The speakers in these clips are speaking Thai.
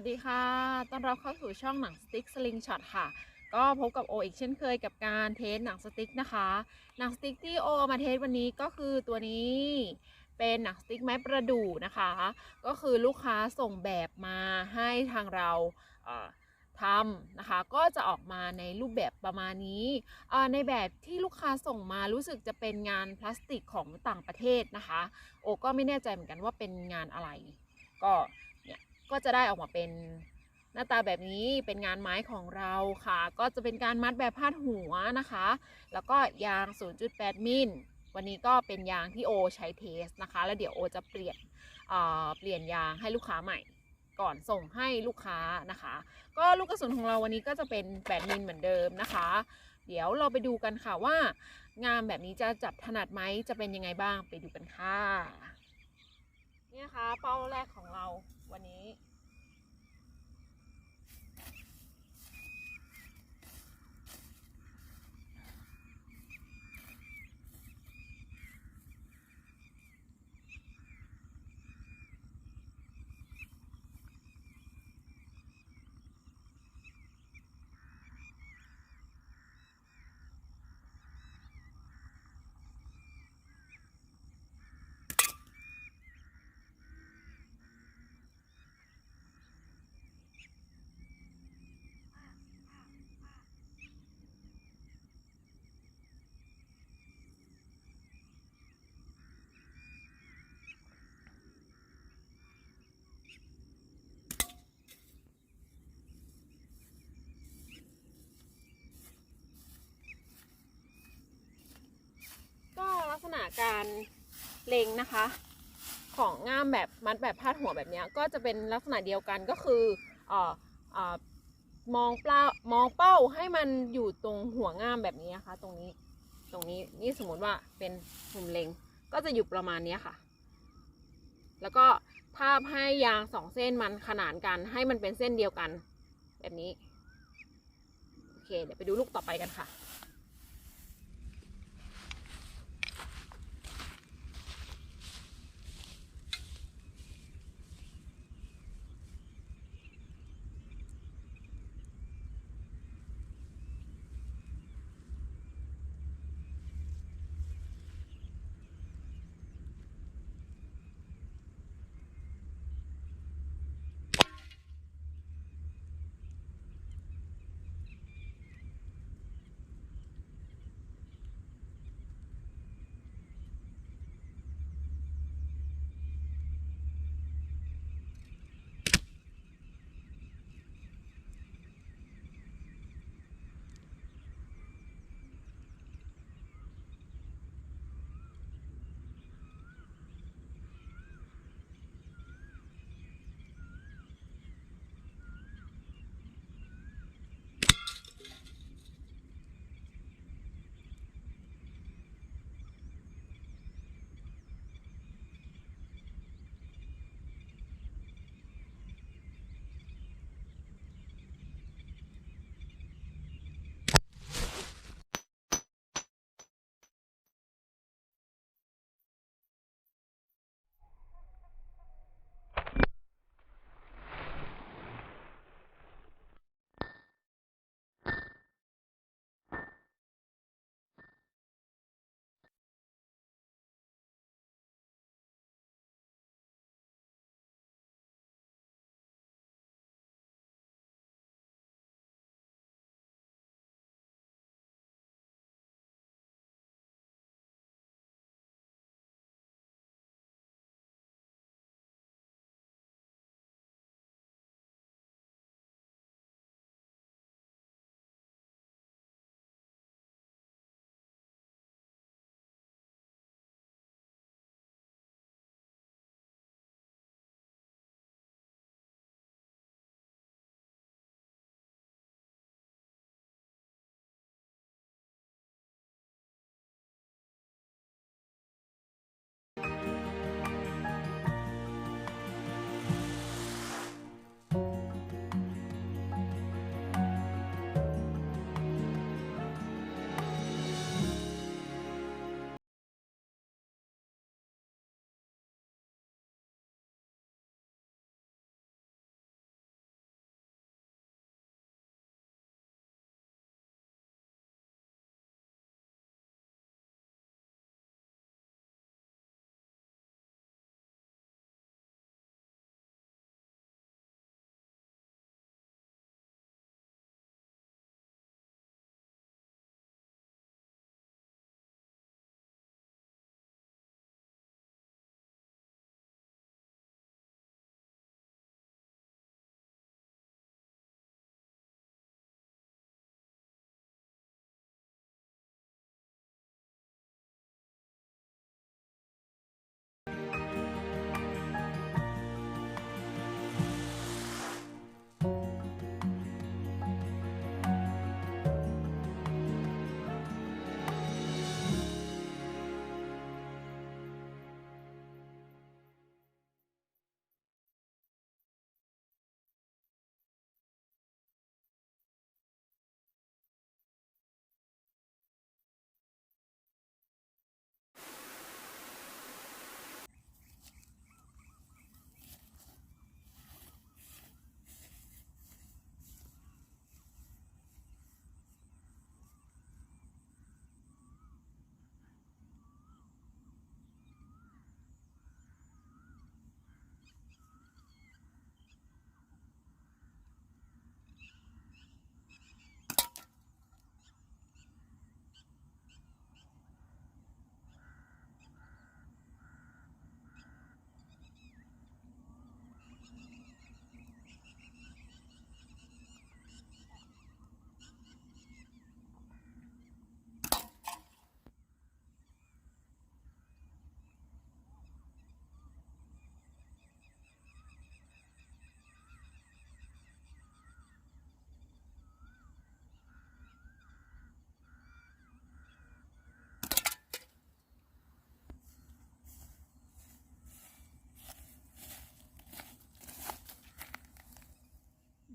สวัสดีค่ะ ต้อนรับเข้าสู่ช่องหนังสติ๊กสลิงช็อตค่ะ ก็พบกับโออีกเช่นเคยกับการเทสหนังสติ๊กนะคะ หนังสติ๊กที่โอเอามาเทสวันนี้ก็คือตัวนี้ เป็นหนังสติ๊กไม้ประดู่นะคะ ก็คือลูกค้าส่งแบบมาให้ทางเราทำนะคะ ก็จะออกมาในรูปแบบประมาณนี้ ในแบบที่ลูกค้าส่งมารู้สึกจะเป็นงานพลาสติกของต่างประเทศนะคะ โอก็ไม่แน่ใจเหมือนกันว่าเป็นงานอะไร ก็เนี่ย ก็จะได้ออกมาเป็นหน้าตาแบบนี้เป็นงานไม้ของเราค่ะ ก็จะเป็นการมัดแบบพาดหัวนะคะ แล้วก็ยาง 0.8 มิลวันนี้ก็เป็นยางที่โอใช้เทสนะคะ แล้วเดี๋ยวโอจะเปลี่ยนเอ่อเปลี่ยนยางให้ลูกค้าใหม่ ก่อนส่งให้ลูกค้านะคะ ก็ลูกกระสุนของเราวันนี้ก็จะเป็น 8 มิลเหมือนเดิมนะคะ เดี๋ยวเราไปดูกันค่ะว่างานแบบนี้จะจับถนัดไหมจะเป็นยังไงบ้างไปดูกันค่ะนี่นะคะเป้าแรกของเรา วันนี้ การเล็งนะคะ ของง่ามแบบมัดแบบพาดหัวแบบนี้ก็จะเป็นลักษณะเดียวกันก็คือเอ่อเอ่อมองเป้ามองเป้าให้มันอยู่ตรงหัวง่ามแบบนี้นะคะ ตรงนี้ตรงนี้นี่สมมติว่าเป็นมุมเล็งก็จะอยู่ประมาณนี้ค่ะ แล้วก็ทาบให้ยางสองเส้นมันขนานกันให้มันเป็นเส้นเดียวกัน แบบนี้ โอเค เดี๋ยวไปดูลูกต่อไปกันค่ะ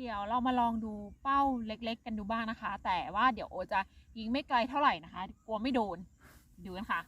เดี๋ยวเรามาลองดูเป้าเล็ก ๆ กันดูบ้างนะคะ แต่ว่าเดี๋ยวโอจะยิงไม่ไกลเท่าไหร่นะคะ กลัวไม่โดนดูกันค่ะ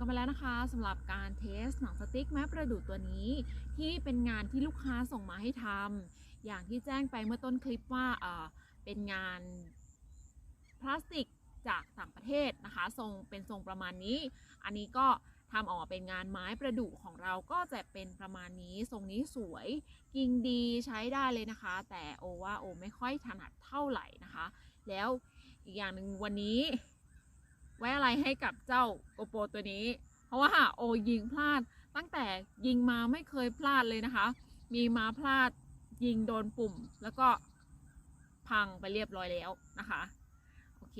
กันไปแล้วนะคะสำหรับการเทสหนังสติ๊กแม้ประดู่ตัวนี้ ที่เป็นงานที่ลูกค้าส่งมาให้ทำอย่างที่แจ้งไปเมื่อต้นคลิปว่าเออเป็นงานพลาสติกจากต่างประเทศนะคะ ทรงเป็นทรงประมาณนี้ อันนี้ก็ทำออกมาเป็นงานไม้ประดู่ของเราก็จะเป็นประมาณนี้ ทรงนี้สวยกิ่งดีใช้ได้เลยนะคะ แต่โอว่าโอไม่ค่อยถนัดเท่าไหร่นะคะ แล้วอีกอย่างหนึ่งวันนี้ ไว้อะไรให้กับเจ้าโกโปตัวนี้ เพราะว่าโอยิงพลาด ตั้งแต่ยิงมาไม่เคยพลาดเลยนะคะ มีมาพลาดยิงโดนปุ่มแล้วก็พังไปเรียบร้อยแล้วนะคะโอเค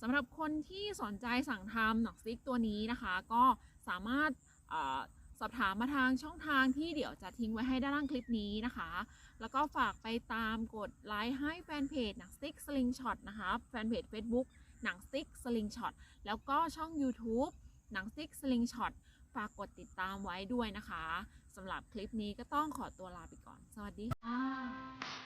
สำหรับคนที่สนใจสั่งทำหนักสติ๊กตัวนี้นะคะ ก็สามารถสอบถามมาทางช่องทางที่เดี๋ยวจะทิ้งไว้ให้ด้านล่างคลิปนี้นะคะ แล้วก็ฝากไปตามกดไลค์ให้แฟนเพจหนังสติ๊กสลิงช็อตนะคะแฟนเพจ Facebook หนังซิกสลิงช็อตแล้วก็ช่อง YouTube หนังซิกสลิงช็อตฝากกดติดตามไว้ด้วยนะคะสำหรับคลิปนี้ก็ต้องขอตัวลาไปก่อน สวัสดีค่ะ